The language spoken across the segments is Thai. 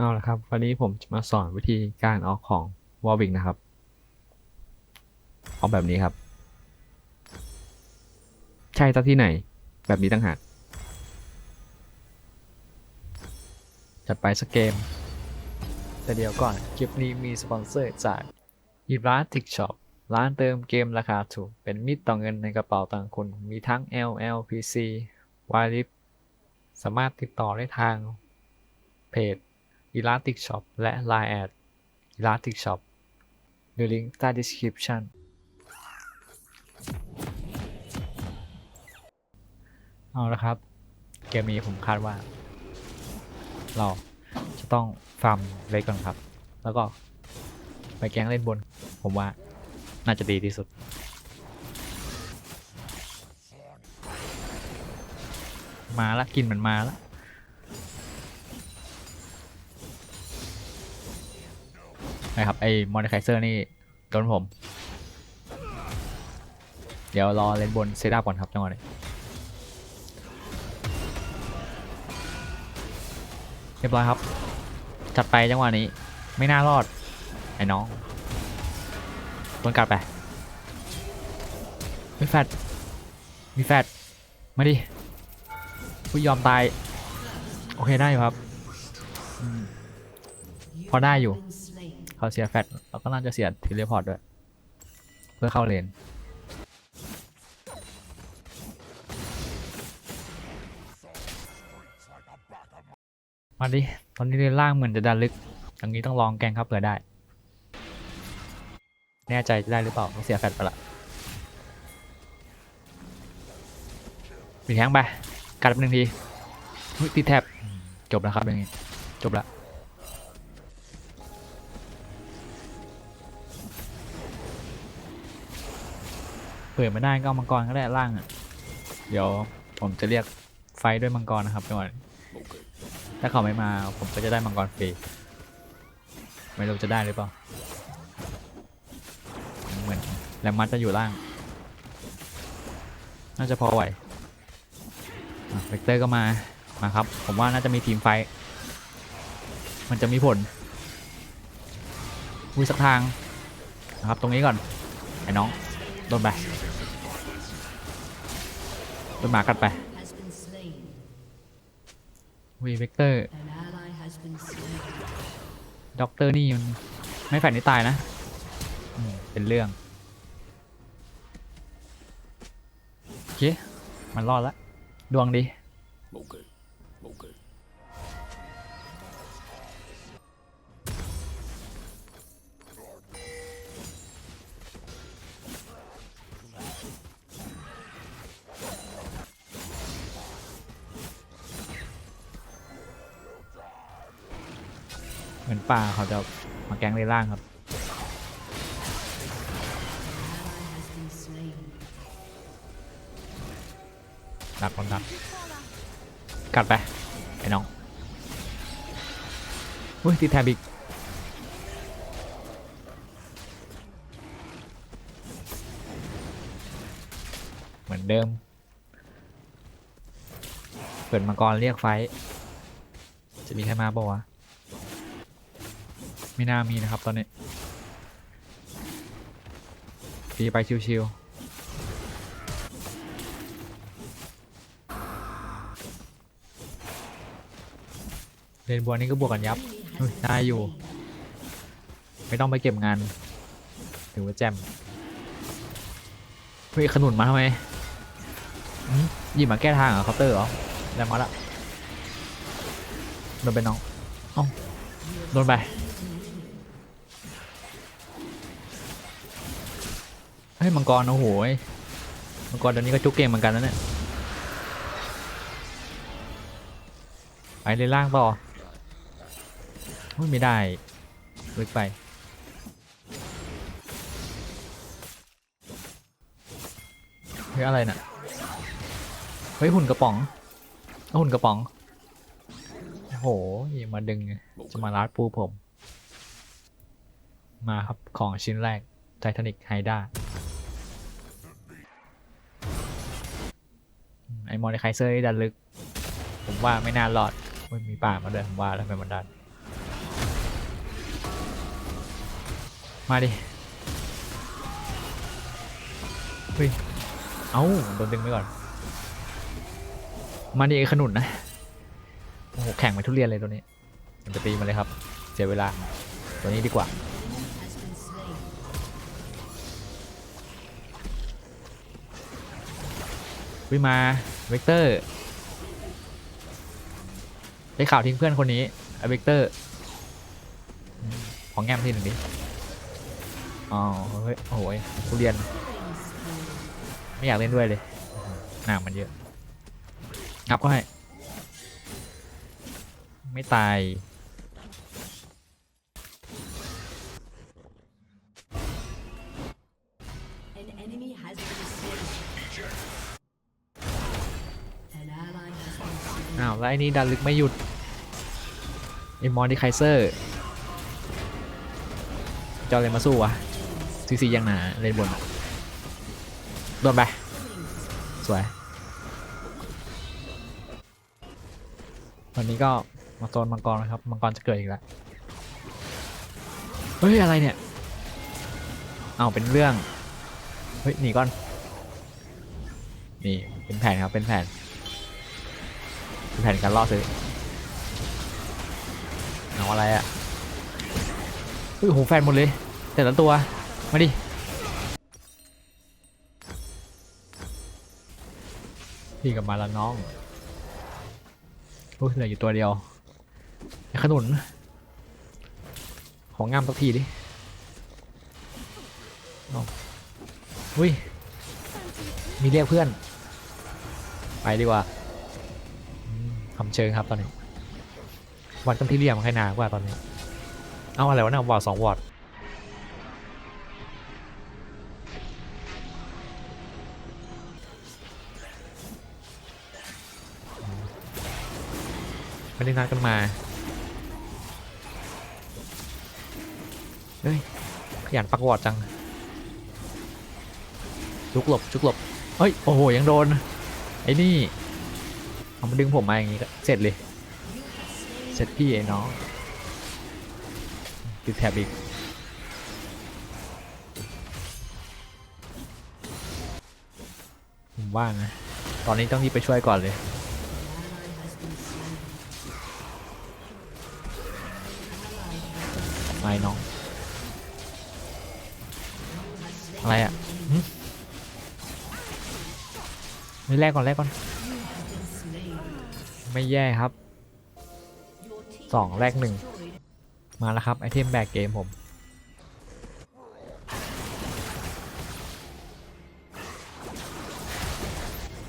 เอาละครับ วันนี้ผมจะมาสอนวิธีการออกของวอลวิกนะครับ ออกแบบนี้ครับ ใช่ตั้ที่ไหน แบบนี้ตั้งหากจัดไปสักเกม แต่เดี๋ยวก่อน คลิปนี้มีสปอนเซอร์จากอีร้านทิกช็อปร้านเติมเกมราคาถูก เป็นมิตรต่อเงินในกระเป๋าต่างคนมีทั้ง LL PC w i l i f สามารถติดต่อได้ทางเพจ อีร้านทิกช็อปและ Line แอดอีร้านทิกช็อปดูลิงก์ใต้ description เอาละครับ เกมนี้ผมคาดว่า เราจะต้องฟาร์มเล็กก่อนครับ แล้วก็ไปแก๊งเล่นบน ผมว่าน่าจะดีที่สุดมาละกินมันมาละ นะครับไอ้มอนไคเซอร์นี่โดนผม เดี๋ยวรอเล่นบนเซตอัพก่อนครับจังหวะนี้เรียบร้อยครับ จัดไปจังหวะนี้ ไม่น่ารอด ไอ้น้องบนกัดไปมีแฟดมีแฟดมาดิผู้ยอมตาย โอเคได้อยู่ครับ พอได้อยู่ เขาเสียแฟดเราก็น่าจะเสียทีเลพอร์ตด้วย เพื่อเข้าเลนมาดิ ตอนนี้เลนล่างเหมือนจะดันลึกอย่างนี้ต้องลองแกงครับเผื่อได้ แน่ใจจะได้หรือเปล่าต้องเสียแฟดไปละปิดแทงไปกัดไปหนึ่งทีอุ๊ยติดแท็บจบแล้วครับอย่างนี้ จบแล้ว เปิดไม่ได้ก็เอามังกรก็ได้ล่างอะ เดี๋ยวผมจะเรียกไฟด้วยมังกรนะครับจังหวะถ้าเขาไม่มาผมก็จะได้มังกรฟรี ไม่รู้จะได้หรือเปล่า เหมือนแรมมัดจะอยู่ล่าง น่าจะพอไหวเวกเตอร์ก็มา มาครับ ผมว่าน่าจะมีทีมไฟ มันจะมีผลวุ้ยสักทางนะครับตรงนี้ก่อนไอ้น้อง โดนไปโดนหมากัดไปวีเวกเตอร์ด็อกเตอร์นี่มันไม่แฝดนี่ตายนะเป็นเรื่องโอเคมันรอดแล้วดวงดี ป่าเขาจะมาแกงในล่างครับดักคนดักกัดไปไอ้น้องอุ้ยติดแทบอีกเหมือนเดิม เปิดมังกรเรียกไฟ จะมีใครมาบอกวะ ไม่น่ามีนะครับตอนนี้ตีไปชิวๆเลนบัวนี่ก็บวกกันยับ Enemy has เฮ้ยได้อยู่ ไม่ต้องไปเก็บงาน ถือว่าแจมเฮ้ยขนุนมาทำไมหยิบมาแก้ทางเหรอเคาน์เตอร์เหรอได้มาละโดนไปน้อง เอ้าโดนไป เฮ้ยมังกรโอ้โหยมังกรเดี๋ยวนี้ก็จุกเกมเหมือนกันนะเนี่ยไปเลยล่างต่ออุ๊ยไม่ได้ลึกไปเฮ้ยอะไรน่ะเฮ้ยหุ่นกระป๋องเอาหุ่นกระป๋องโอ้โหมาดึงจะมาลัดปูผม มาครับของชิ้นแรกไททานิกไฮด้า ไอ้มอนิคไคเซอร์ดันลึก ผมว่าไม่น่ารอดมันมีป่ามาด้วยผมว่าแล้วไม่มันดัน มาดิ เฮ้ย เอ้าโดนดึงไปก่อน มาดิไอ้ขนุนนะ โอ้โห แข่งไปทุเรียนเลยตัวนี้ มันจะตีมาเลยครับ เสียเวลา ตัวนี้ดีกว่า วิมา เวกเตอร์ได้ข่าวทิ้งเพื่อนคนนี้ไอเวกเตอร์ของแง้มทีหนึ่งดิอ๋อเฮ้ยโอ้โหยทุเรียน ไม่อยากเล่นด้วยเลยหนามมันเยอะงับก็ให้ ไม่ตาย อ้าวแล้วไอ้นี่ดันลึกไม่หยุดไอ้มอร์ดิไคเซอร์จะเอาอะไรมาสู้วะซีซียังหนาเล่นบนโดนไป สวย วันนี้ก็มาโซนมังกรนะครับ มังกรจะเกิดอีกแล้ว เฮ้ย อะไรเนี่ย เอาเป็นเรื่อง เฮ้ย หนีก่อน นี่ เป็นแผนครับ เป็นแผน แผนการล่อซื้อเอาอะไรอะ่ะเฮ้ยโหแฟนหมดเลยแต่ละตัว มาดิพี่กลับมาแล้วน้องโอ้ยเหลืออยู่ตัวเดียวขนุน ของงามสักทีดิอาอุ้ย มีเรียกเพื่อน ไปดีกว่า ทำเชิงครับตอนนี้วัดกันที่เรียมใครหนากว่าตอนนี้ เอาอะไรวะเนี่ยวอร์ดสองวอร์ดไม่ได้นัดกันมา เฮ้ย ขยันปักวอดจัง จุกหลบ จุกหลบ เฮ้ย โอ้โห ยังโดน ไอ้นี่ เอามาดึงผมมาอย่างงี้ก็เสร็จเลย เสร็จพี่ไอ้น้องติดแถบอีกผมว่างนะ ตอนนี้ต้องรีบไปช่วยก่อนเลยไม่น้อง อะไรอะหึไม่แรกก่อนแรกก่อน ไม่แย่ครับ Your team สองแรกหนึ่งมาแล้วครับ ไอเทมแบกเกมผม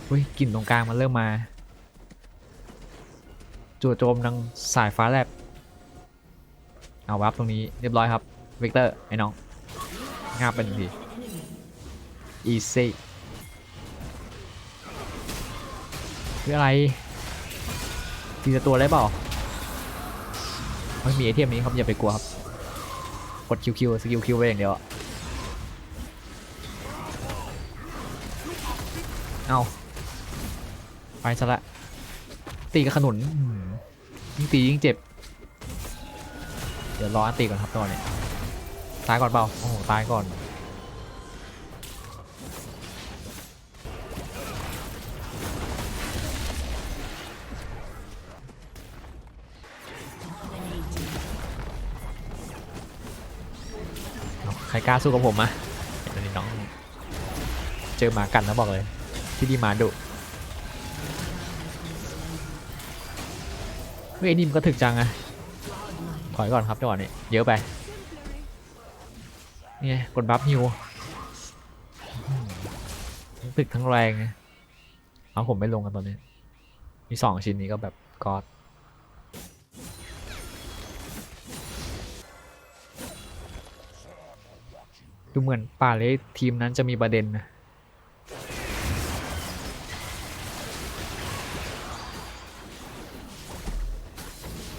อุ้ยกลิ่นตรงกลางมันเริ่มมาจู่โจมดังสายฟ้าแลบ เอาวับตรงนี้เรียบร้อยครับเวกเตอร์ไอ้น้องงาบเป็นทีอีซี่คืออะไร ทีละตัวได้เปล่าไม่มีไอเทมนี้ครับอย่าไปกลัวครับ กดคิวคิวสกิลคิวไว้อย่างเดียวเอาไปซะละ ตีกับขนุนยิ่งตียิ่งเจ็บ เดี๋ยวรออันตีก่อนครับตอนนี้ตายก่อนเปล่า โอ้โห ตายก่อน กล้าสู้กับผมอะเดี๋ยวนี้น้อง เจอหมากันนะบอกเลย ที่ดีมาดุเฮ้ยไอ้นี่มันก็ถึกจังอะถอยก่อนครับจังหวะนี้เยอะไปนี่กดบัฟฮิวอืมทั้งตึกทั้งแรงไงเอาผมไม่ลงกันตอนนี้ มีสองชิ้นนี้ก็แบบกอดูเหมือนป่าเลยทีมนั้นจะมีประเด็นนะ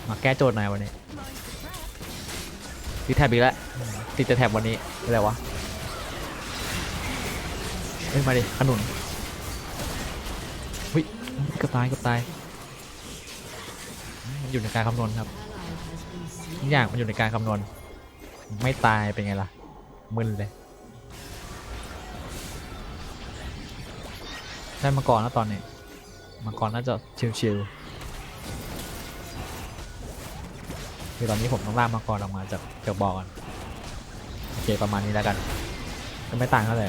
มาแก้โจทย์หน่อยวันนี้ติดแท็บอีกแล้วติดแต่แท็บวันนี้อะไรวะเฮ้ยมาดิขนุนวิเกือบตายกือบตายมันอยู่ในการคำนวณครับทุกอย่างมันอยู่ในการคำนวณ ไม่ตายเป็นไงล่ะ มึนเลย ได้มาก่อนแล้วตอนนี้มาก่อนน่าจะชิวๆคือตอนนี้ผมต้องล่ากมาก่อนออกมาจากจากบ่อก่อนโอเคประมาณนี้แล้วกัน ก็ไม่ต่างเท่าไหร่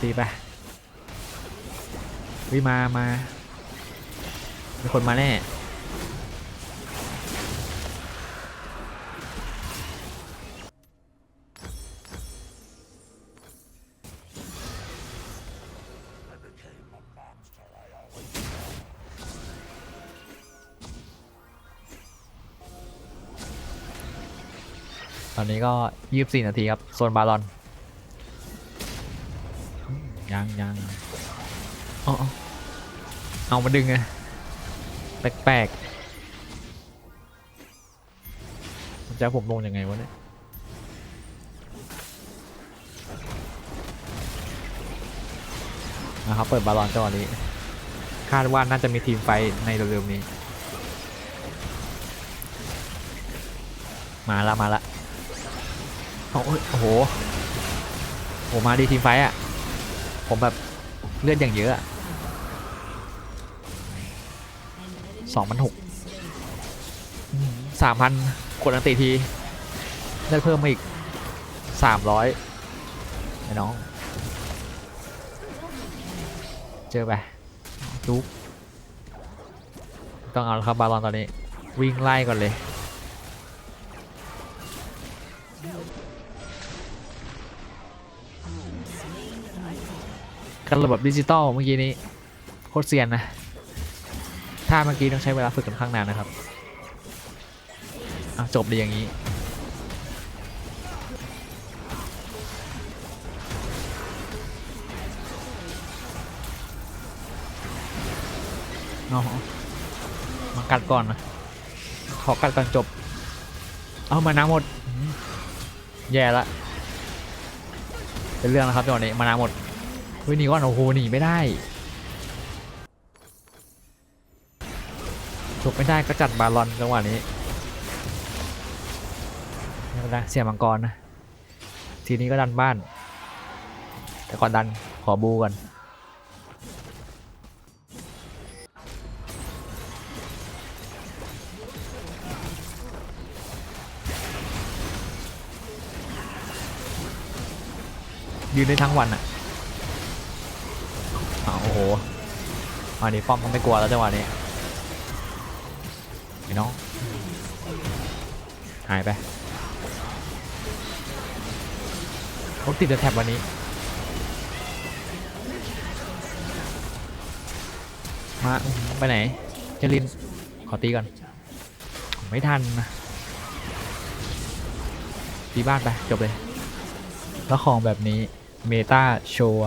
ตีไปวิมามามีคนมาแน่ อนนี้ก็24นาทีครับโซนบาลอนอืมยังยังเอาเอาเอามาดึงไงแปลกๆมันจะให้ผมลงยังไงวะเนี่ยนะครับเปิดบาลอนจังหวะนี้ คาดว่าน่าจะมีทีมไฟท์ในเร็วๆนี้ มาละมาละ เอาโอ้โหโหมาดีทีมไฟอะ ผมแบบเลือดอย่างเยอะสองพันหกสามพันกดอันติทีเลือดเพิ่มมาอีกสามร้อยไอ้น้อง เจอไปจุกต้องเอาล้วครับบาลอนตอนนี้ วิ่งไล่ก่อนเลย กันระบบดิจิตอลเมื่อกี้นี้โคตรเซียนนะถ้าเมื่อกี้ต้องใช้เวลาฝึกกันข้างนานนะครับอะจบดีอย่างนี้เอามากัดก่อนนะขอกัดก่อนจบ เอามาน้ำหมด แย่ละ เป็นเรื่องนะครับจังหวะนี้มาน้ำหมด ฮ้ยหนีก่อนโอ้โหหนีไม่ได้จบไม่ได้ก็จัดบาลอนจังหวะนี้ไม่เป็นไรเสียมังกรนะทีนี้ก็ดันบ้าน แต่ก่อนดันขอบูก่อนยืนได้ทั้งวันอะ โอ้โหอันนี้ป้อมก็ไม่กลัวแล้วจังหวะนี้ไอ้น้องหายไปเขาติดแต่แท็บวันนี้มาไปไหนเจลินขอตีก่อนไม่ทันนะตีบ้านไปจบเลยแล้วของแบบนี้เมตาโชว์